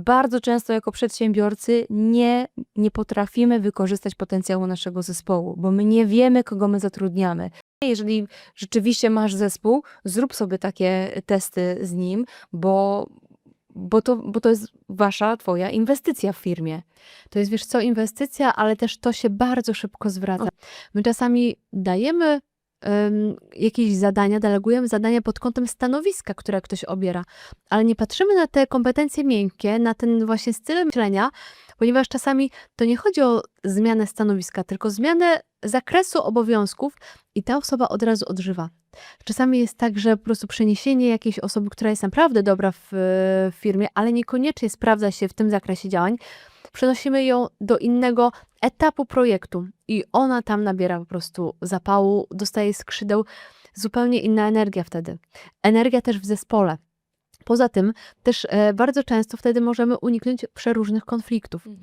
Bardzo często jako przedsiębiorcy nie, nie potrafimy wykorzystać potencjału naszego zespołu, bo my nie wiemy, kogo my zatrudniamy. Jeżeli rzeczywiście masz zespół, zrób sobie takie testy z nim, bo, bo, to, bo to jest wasza, twoja inwestycja w firmie. To jest, wiesz co, inwestycja, ale też to się bardzo szybko zwraca. My czasami dajemy em, jakieś zadania, delegujemy zadania pod kątem stanowiska, które ktoś obiera, ale nie patrzymy na te kompetencje miękkie, na ten właśnie styl myślenia, ponieważ czasami to nie chodzi o zmianę stanowiska, tylko zmianę zakresu obowiązków i ta osoba od razu odżywa. Czasami jest tak, że po prostu przeniesienie jakiejś osoby, która jest naprawdę dobra w, w firmie, ale niekoniecznie sprawdza się w tym zakresie działań, przenosimy ją do innego etapu projektu i ona tam nabiera po prostu zapału, dostaje skrzydeł, zupełnie inna energia wtedy. Energia też w zespole. Poza tym też e, bardzo często wtedy możemy uniknąć przeróżnych konfliktów.